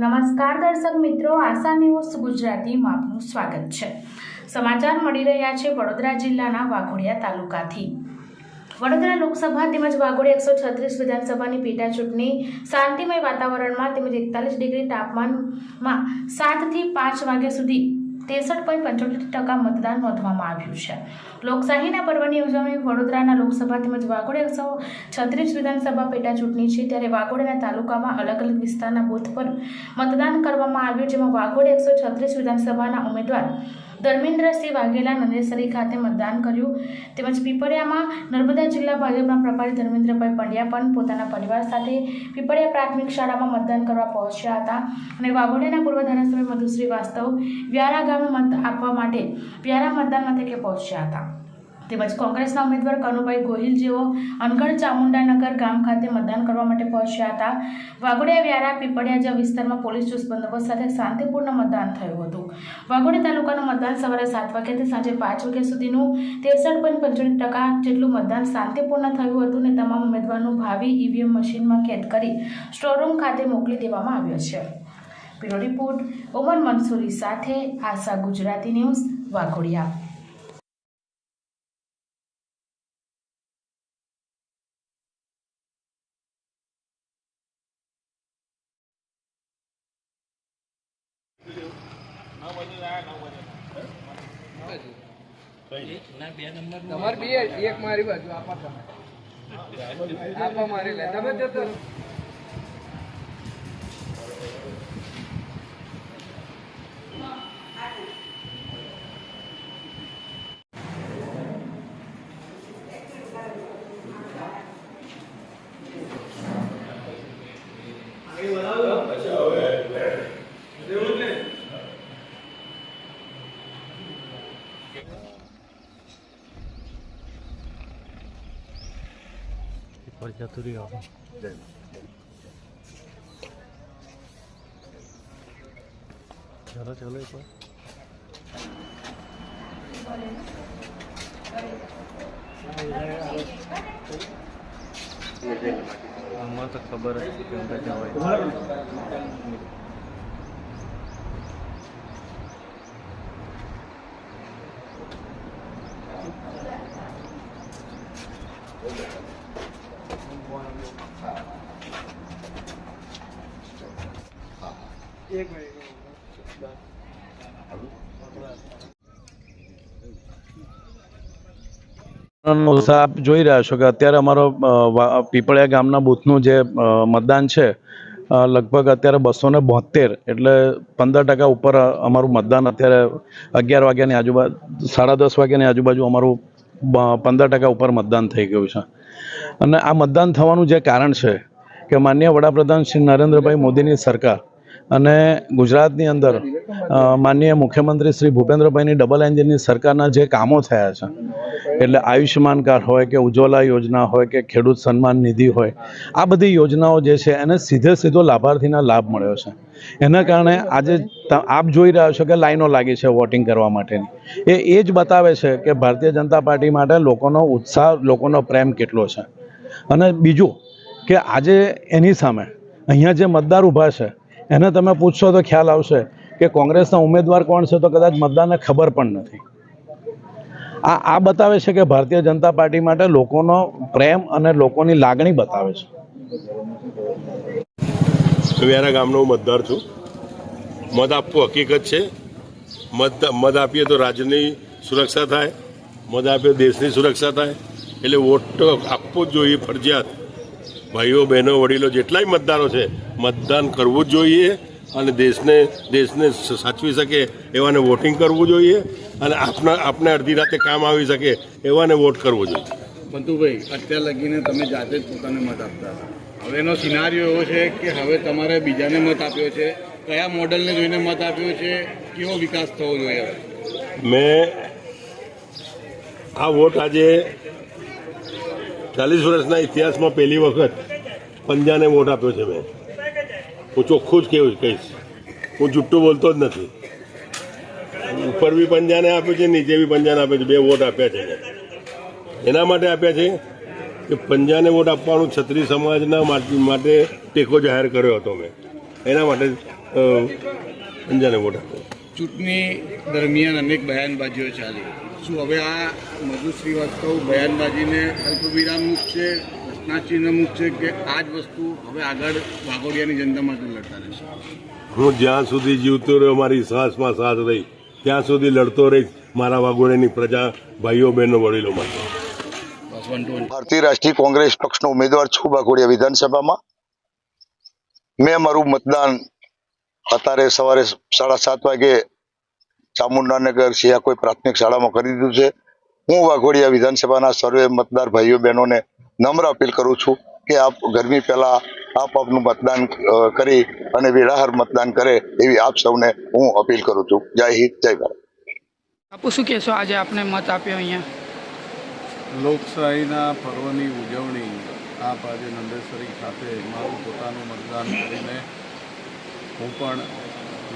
નમસ્કાર દર્શક મિત્રો, આશા ન્યૂઝ ગુજરાતીમાં આપનું સ્વાગત છે. સમાચાર મળી રહ્યા છે વડોદરા જિલ્લાના વાઘોડિયા તાલુકાથી. વડોદરા લોકસભા તેમજ વાઘોડિયા એકસો છત્રીસ વિધાનસભાની પેટા ચૂંટણી શાંતિમય વાતાવરણમાં તેમજ એકતાલીસ ડિગ્રી તાપમાનમાં સાતથી પાંચ વાગ્યા સુધી ત્રેસઠ પોઈન્ટ પંચોતેર ટકા મતદાન નોંધવામાં આવ્યું છે. લોકશાહીના પર્વની ઉજવણી વડોદરાના લોકસભા તેમજ વાઘોડ એકસો છત્રીસ વિધાનસભા પેટા ચૂંટણી છે ત્યારે વાઘોડિયાના તાલુકામાં અલગ અલગ વિસ્તારના બૂથ પર મતદાન કરવામાં આવ્યું, જેમાં વાઘોડ એકસો છત્રીસ વિધાનસભાના ઉમેદવાર ધર્મેન્દ્રસિંહ વાઘેલા નંદેસરી ખાતે મતદાન કર્યું. તેમજ પીપળિયામાં નર્મદા જિલ્લા ભાજપના પ્રભારી ધર્મેન્દ્રભાઈ પંડ્યા પણ પોતાના પરિવાર સાથે પીપળિયા પ્રાથમિક શાળામાં મતદાન કરવા પહોંચ્યા હતા. અને વાઘોડિયાના પૂર્વ ધારાસભ્ય મધુશ્રી વાસ્તવ વ્યારા ગામે મત આપવા માટે વ્યારા મતદાન મથકે પહોંચ્યા હતા. તેમજ કોંગ્રેસના ઉમેદવાર કનુભાઈ ગોહિલ જેઓ અનગઢ ચામુંડાનગર ગામ ખાતે મતદાન કરવા માટે પહોંચ્યા હતા. વાઘોડિયા, વ્યારા, પીપળિયા જેવા વિસ્તારમાં પોલીસ ચુસ્ત બંદોબસ્ત સાથે શાંતિપૂર્ણ મતદાન થયું હતું. વાઘોડિયા તાલુકાનું મતદાન સવારે સાત વાગ્યાથી સાંજે પાંચ વાગ્યા સુધીનું ત્રેસઠ પોઈન્ટ પંચોતેર ટકા જેટલું મતદાન શાંતિપૂર્ણ થયું હતું અને તમામ ઉમેદવારનું ભાવિ ઈવીએમ મશીનમાં કેદ કરી સ્ટોરરૂમ ખાતે મોકલી દેવામાં આવ્યો છે. બ્યુરો રિપોર્ટ, ઓમર મંસૂરી સાથે આશા ગુજરાતી ન્યૂઝ, વાઘોડિયા. તમારે બે એક મારી બાજુ આપા તમે મારી લે. તમે જતો રહો. પર જતું રહ્યું ચલો ચલો એક વાર આમાં તો ખબર જ જવાય આપ જોઈ રહ્યા છો કે અત્યારે અમારો પીપળિયા ગામના બૂથનું જે મતદાન છે લગભગ અત્યારે બસો ને બોતેર એટલે પંદર ટકા ઉપર અમારું મતદાન અત્યારે અગિયાર વાગ્યાની આજુબાજુ, સાડા દસ વાગ્યાની આજુબાજુ અમારું પંદર ટકા ઉપર મતદાન થઈ ગયું છે. અને આ મતદાન થવાનું જે કારણ છે કે માન્ય વડાપ્રધાન શ્રી નરેન્દ્રભાઈ મોદીની સરકાર અને ગુજરાતની અંદર માનનીય મુખ્યમંત્રી શ્રી ભૂપેન્દ્રભાઈની ડબલ એન્જિનની સરકારના જે કામો થયા છે, એટલે આયુષ્યમાન કાર્ડ હોય કે ઉજ્જવલા યોજના હોય કે ખેડૂત સન્માન નિધિ હોય, આ બધી યોજનાઓ જે છે એને સીધે સીધો લાભાર્થીના લાભ મળ્યો છે. એના કારણે આજે આપ જોઈ રહ્યા છો કે લાઈનો લાગી છે વોટિંગ કરવા માટેની. એ એ જ બતાવે છે કે ભારતીય જનતા પાર્ટી માટે લોકોનો ઉત્સાહ, લોકોનો પ્રેમ કેટલો છે. અને બીજું કે આજે એની સામે અહીંયા જે મતદાર ઊભા છે એને તમે પૂછશો તો ખ્યાલ આવશે કે કોંગ્રેસના ઉમેદવાર કોણ છે તો કદાચ મતદારને ખબર પણ નથી. આ આ બતાવે છે કે ભારતીય જનતા પાર્ટી માટે લોકોનો પ્રેમ અને લોકોની લાગણી બતાવે છે. વ્યારા ગામનો મતદાર છું. મત આપવું હકીકત છે. મત મત આપીએ તો રાજ્યની સુરક્ષા થાય. મત આપીએ દેશની સુરક્ષા થાય. એટલે વોટ આપવો જ જોઈએ ફરજિયાત. ભાઈઓ બહેનો વડીલો જેટલાય મતદારો છે મતદાન કરવું જ જોઈએ અને દેશને દેશને સાચવી શકે એવાને વોટિંગ કરવું જોઈએ અને આપના આપને અડધી રાતે કામ આવી શકે એવાને વોટ કરવો જોઈએ. બંતુભાઈ અત્યાર લગીને તમે જાતે જ પોતાને મત આપતા હવેનો સિનારીઓ એવો છે કે હવે તમારે બીજાને મત આપ્યો છે. કયા મોડલને જોઈને મત આપ્યો છે? કેવો વિકાસ થવો જોઈએ મેં આ વોટ આજે ચાલીસ વર્ષના ઇતિહાસમાં પહેલી વખત પંજાને વોટ આપ્યો છે મેં. હું ચોખ્ખું જ કેવું કહીશ. હું જુઠ્ઠું બોલતો જ નથી. ઉપર બી પંજાને આપ્યું છે, નીચે બી પંજાને આપ્યો છે. બે વોટ આપ્યા છે એના. માટે આપ્યા છે કે પંજાને વોટ આપવાનું છત્રી સમાજના માટે ટેકો જાહેર કર્યો હતો મેં. એના માટે પંજાને વોટ આપ્યો. ચૂંટણી દરમિયાન અનેક બયાનબાજીઓ ચાલી. શું હવે આ મધુ શ્રીવાસ્તવ બયાનબાજીને અલ્પવિરામુખ છે પ્રશ્નાચિહ્નમુખ છે કે આ જ વસ્તુ હવે આગળ વાઘોડિયાની જનતા માટે લડતા રહેશે? હું જ્યાં સુધી જીવતો રહ્યો મારી શ્વાસમાં સાથ રહી ત્યાં સુધી લડતો રહીશ મારા વાઘોડિયાની પ્રજા ભાઈઓ બહેનો વડીલો માટે. ભારતીય રાષ્ટ્રીય કોંગ્રેસ પક્ષનો ઉમેદવાર છું વાઘોડિયા વિધાનસભામાં. મેં મારું મતદાન અત્યારે સવારે સાડા સાત વાગે ચામુંડાનગર સિયા કોઈ પ્રાથમિક શાળામાં કરી દીધું છે. હું વાઘોડિયા વિધાનસભાના સર્વે મતદાર ભાઈઓ બહેનોને નમ્ર અપીલ કરું છું કે આપ ગરમી પહેલાં આપ આપનું મતદાન કરી અને વેળાહર મતદાન કરે એવી આપ સૌને હું અપીલ કરું છું. જય હિન્દ જય ભારત. આપુ શું કહેશો? આજે આપને મત આપ્યો અહીંયા. લોકશાહીના પર્વની ઉજવણી આપ આજે નંદેશ્વરી ખાતે મારું પોતાનું મતદાન કરીને હું પણ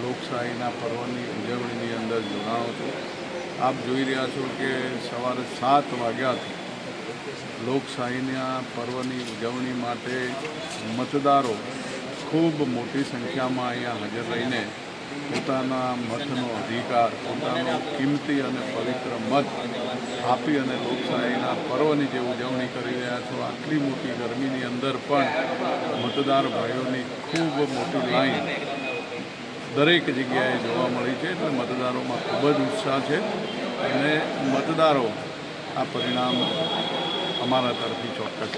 લોકશાહીના પર્વની ઉજવણીની અંદર જોડાણો છું. આપ જોઈ રહ્યા છો કે સવારે સાત વાગ્યાથી લોકશાહીના પર્વની ઉજવણી માટે મતદારો ખૂબ મોટી સંખ્યામાં અહીંયા હાજર રહીને પોતાના મતનો અધિકાર, પોતાનો કિંમતી અને પવિત્ર મત આપી અને લોકશાહીના પર્વની જે ઉજવણી કરી રહ્યા છો, આટલી મોટી ગરમીની અંદર પણ મતદાર ભાઈઓની ખૂબ મોટી લાઈન દરેક જગ્યાએ જોવા મળી છે એટલે મતદારોમાં ખૂબ જ ઉત્સાહ છે અને મતદારો આ પરિણામ અમારા તરફથી ચોક્કસ